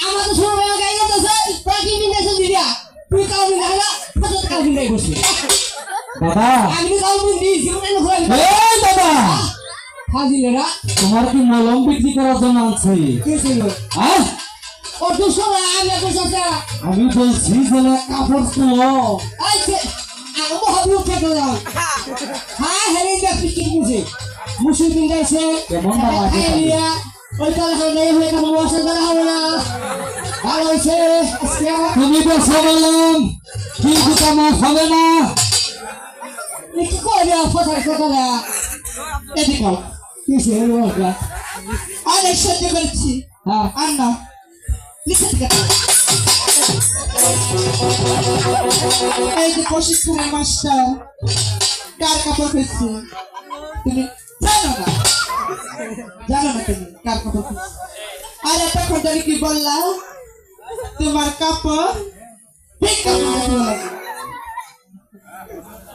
আমার তো ভাই গাই গেছে তোরা কি বিন্দেছে দিদিয়া তুই কাউ বিন্দা না কত কাউ বিন্দাই বসবি দাদা আমি কাউ বিন্দি জীবনে ঘুরে এই দাদা হাজিলে না তোমার কি মলম বিক্রি করার জন্য আনছি? কি ছিল? হ্যাঁ? ও দুশো আমি টাকা আমি বলছি যে কাপড় তো আইছে আমি ভাবি উঠে গেলাম হ্যাঁ হেরে যা পিটি দিছে মুসি বিন্দাইছে কেমন দাম আছে তাদের? খাইলিয়া ওই কাল হান্ডাই হয়ে কাম ওয়াশা করা হবে না ভালো হয়েছে আজকে আমার তুমি বলছো বললাম কিন্তু কামাজ হবে না কি করে ফটো ফটো না এদিকে কিসে হলো ওটা অনেক সহ্য করেছি হ্যাঁ আর না নিচে থেকে এই যে প্রশিক্ষণের মাস্টার কার কাপড় খুঁজছে তুমি জানো না জানো না তুমি কার আর এতক্ষণ ধরে কি বললা তোমার কাপড় ঠিক কাপড়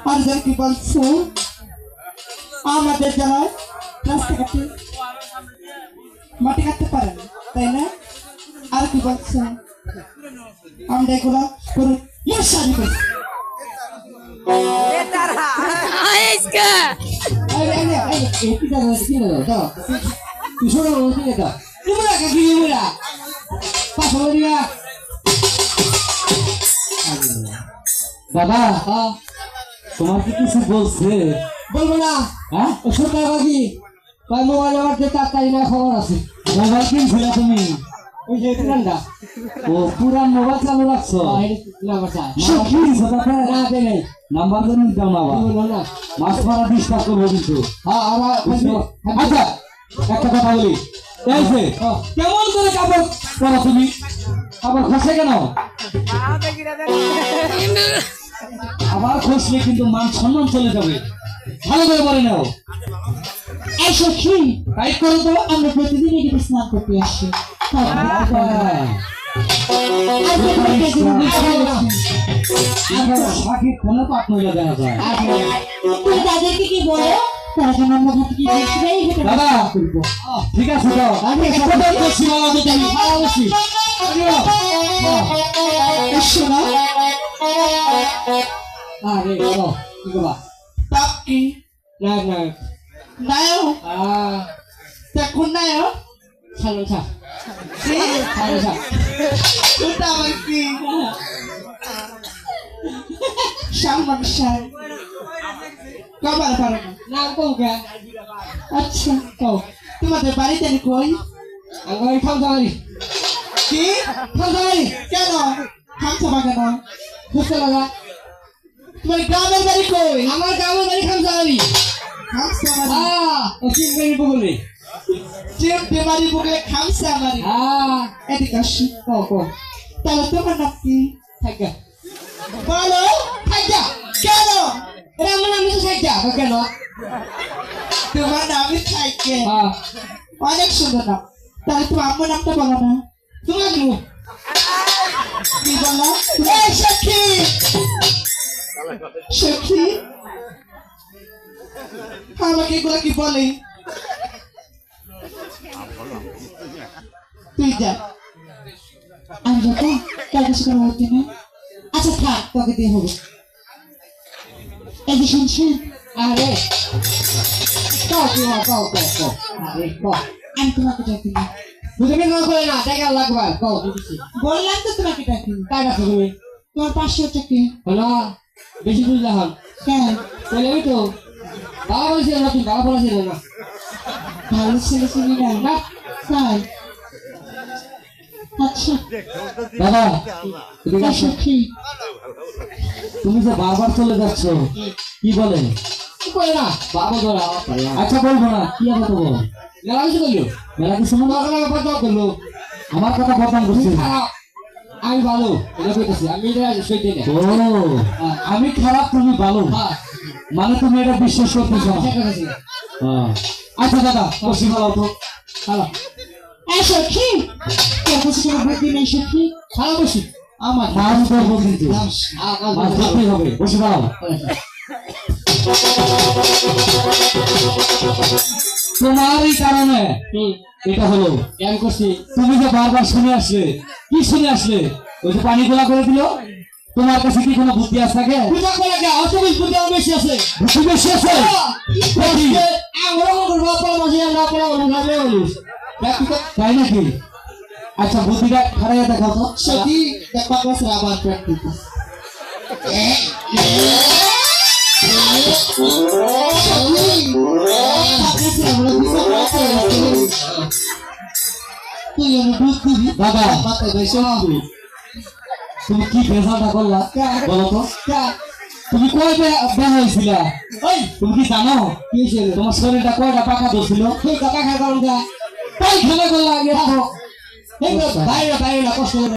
আর ধরে কি বলছো আমাদের জেলায় রাস্তা মাটি কাটতে পারে তাই না আর কি বলছো আমরা এগুলো করে মশারি করছি আরে আরে আরে এই কি দাও কি দাও দাও তুই ছোট বড় কি দাও তুমি না কি দিবি না পাশে দিয়া দাদা হ্যাঁ তোমার কি কিছু বলছে বলব না হ্যাঁ ও ছোট বাকি ভাই মোবাইল আমার যে তাড়াতাড়ি খবর আছে মোবাইল কিনছিলে তুমি ওই যে ও পুরান মোবাইল চালু রাখছো? নাম্বার তো নিতে দাও না মাছ মারা করব কিন্তু। হ্যাঁ আচ্ছা একটা কথা বলি। কেমন করে কাপড় পরো তুমি? আবার খসে কেন? আবার খসলে কিন্তু মান সম্মান চলে যাবে। ভালো করে বলে নাও। এই সখী টাইট করো তো আমরা প্রতিদিন এদিকে স্নান করতে আসছি কোনো ঠিক আছে তো তো আরে কি বাবা পাপ না না নায়ো আহ তখন নায়ো ছাড়ো ছাড় ছাড়ো কি শাহ কবার পারো না আচ্ছা কও তোমাদের বাড়িতে আমি কই আমি খামসা বাড়ি কি খামসা বাড়ি কেন খামসা বা কেন বুঝতে লাগা তোমার গ্রামের বাড়ি কই আমার গ্রামের বাড়ি খামসা বাড়ি খামসা বাড়ি হ্যাঁ ও চিংড়ি বগলে বাড়ি বগলে খামসা বাড়ি হ্যাঁ এদিকে আসি তাহলে তোমার নাম কি থাকা বলো থাকা কেন এটা আমার নাম তো থাকা কেন তোমার নামই থাকে অনেক সুন্দর নাম তাহলে তোমার আম্মুর নামটা বলো না তোমার কি কি বলো এই সখী সখী আমাকে এগুলো কি বলে কিছু করে বলতে না আচ্ছা থাক, তোকে দিয়ে হবে। এই যে শুনছেন আরে। হয় আমি তোমাকে ডাকি না। বুঝবি না করে না? টাকা লাগবে বললাম তো তোমাকে ডাকি। টাকা তুমি তোমার পাঁচশো টাকা হলো বেশি বুঝলাম কেন? চলে তো। বাবা বলছিল না, বাবা বলেছিল না। ভালো ছেলে ছিল না। তাই তুমি যে বারবার চলে যাচ্ছ কি বলে? আচ্ছা বলব না কি কথা বলো? মেলা কিছু করল মেলা কিছু আমার কথা করল আমার কথা বদনাম করছে আমি ভালো এটা কইতেছি আমি এটা সইতে না। ও আমি খারাপ তুমি ভালো। হ্যাঁ। মানে তুমি এটা বিশ্বাস করতেছ হ্যাঁ। আচ্ছা দাদা বসি ভালো তো। হ্যালো। এই সখী তোর কাছে বুদ্ধি নেই সখী ভালো বসি আমার মাছ ধরবো কিন্তু। হবে। বসে ভালো তোমারই কারণে এটা হলো। আমি করছি? তুমি যে বারবার শুনে আসলে কি শুনে আসলে? ওই যে পানি গোলা করে দিল? তোমার কাছে কি কোনো বুদ্ধি আছে থাকে বেশি আছে। বুদ্ধি বেশি আছে? দেখি। আমরা করব আপনার মাঝে আমরা আপনার অনুভবে বলিস তাই নাকি আচ্ছা বুদ্ধিটা খারাইয়া দেখাও তো। সত্যি দেখবা ক্লাস আবার প্র্যাকটিস তুই অনুভূত দিবি? বসে তুমি কি ফেসাটা করলা? বলো তো। তুমি কয় বেয়া হয়েছিলা তুমি কি জানো? কি তোমার শরীরটা কয়টা পাকা ধরছিল? তুই কথা খাই কারণ তাই খেলে করলা আগে বাইরে বাইরে কষ্ট করে